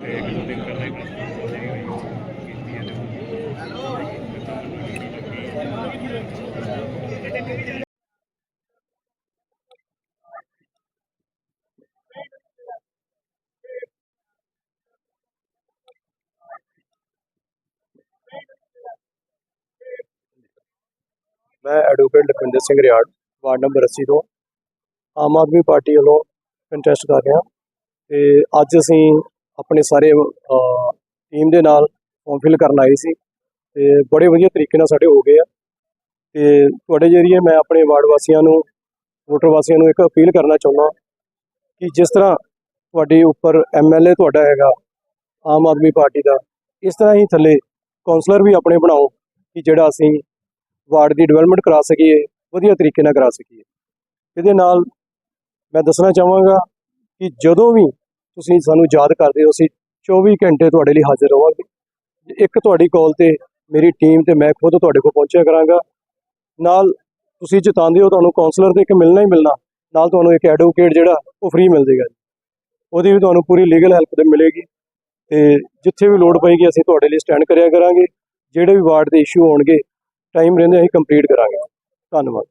ਮੈਂ advocate Lakhwinder Singh Riar, ward number 80 ਤੋਂ। Aam Aadmi party ਵੱਲੋਂ ਕੰਟੈਸਟ ਕਰ ਰਿਹਾ। ਤੇ ਅੱਜ ਅਸੀਂ ਆਪਣੇ ਸਾਰੇ ਟੀਮ ਦੇ ਨਾਲ ਫਾਰਮ ਫਿਲ ਕਰਨ ਆਏ ਸੀ ਤੇ ਬੜੇ ਵਧੀਆ ਤਰੀਕੇ ਨਾਲ ਸਾਡੇ ਹੋ ਗਏ ਆ। ਤੇ ਤੁਹਾਡੇ ਜਰੀਏ ਮੈਂ ਆਪਣੇ ਵਾਰਡ ਵਾਸੀਆਂ ਨੂੰ, ਵੋਟਰ ਵਾਸੀਆਂ ਨੂੰ ਇੱਕ ਅਪੀਲ ਕਰਨਾ ਚਾਹੁੰਦਾ ਕਿ ਜਿਸ ਤਰ੍ਹਾਂ ਤੁਹਾਡੇ ਉੱਪਰ ਐਮਐਲਏ ਤੁਹਾਡਾ ਹੈਗਾ, ਆਮ ਆਦਮੀ ਪਾਰਟੀ ਦਾ, ਇਸ ਤਰ੍ਹਾਂ ਹੀ ਥੱਲੇ ਕਾਉਂਸਲਰ ਵੀ ਆਪਣੇ ਬਣਾਓ ਕਿ ਜਿਹੜਾ ਅਸੀਂ ਵਾਰਡ ਦੀ ਡਿਵੈਲਪਮੈਂਟ ਕਰਾ ਸਕੀਏ, ਵਧੀਆ ਤਰੀਕੇ ਨਾਲ ਕਰਾ ਸਕੀਏ। ਇਹਦੇ ਨਾਲ ਮੈਂ ਦੱਸਣਾ ਚਾਹਾਂਗਾ ਕਿ ਜਦੋਂ ਵੀ ਤੁਸੀਂ ਸਾਨੂੰ ਯਾਦ ਕਰਦੇ ਹੋ, ਅਸੀਂ 24 ਘੰਟੇ ਤੁਹਾਡੇ ਲਈ ਹਾਜ਼ਰ ਰਵਾਂਗੇ। ਇੱਕ ਤੁਹਾਡੀ ਕਾਲ ਤੇ ਮੇਰੀ ਟੀਮ ਤੇ ਮੈਂ ਖੁਦ ਤੁਹਾਡੇ ਕੋਲ ਪਹੁੰਚਿਆ ਕਰਾਂਗਾ। ਨਾਲ ਤੁਸੀਂ ਜਿਤਾਉਂਦੇ ਹੋ, ਤੁਹਾਨੂੰ ਕਾਉਂਸਲਰ ਤੇ ਇੱਕ ਮਿਲਣਾ ਹੀ ਮਿਲਣਾ। ਨਾਲ ਤੁਹਾਨੂੰ ਇੱਕ ਐਡਵੋਕੇਟ ਜਿਹੜਾ, ਉਹ ਫ੍ਰੀ ਮਿਲ ਜਾਏਗਾ ਉਹਦੀ ਵੀ ਤੁਹਾਨੂੰ ਪੂਰੀ ਲੀਗਲ ਹੈਲਪ ਤੇ ਮਿਲੇਗੀ। ਤੇ ਜਿੱਥੇ ਵੀ ਲੋੜ ਪਏਗੀ, ਅਸੀਂ ਤੁਹਾਡੇ ਲਈ ਸਟੈਂਡ ਕਰਿਆ ਕਰਾਂਗੇ। ਜਿਹੜੇ ਵੀ ਵਾਰਡ ਦੇ ਇਸ਼ੂ ਹੋਣਗੇ ਟਾਈਮ ਰਹਿੰਦੇ, ਅਸੀਂ ਕੰਪਲੀਟ ਕਰਾਂਗੇ। ਧੰਨਵਾਦ।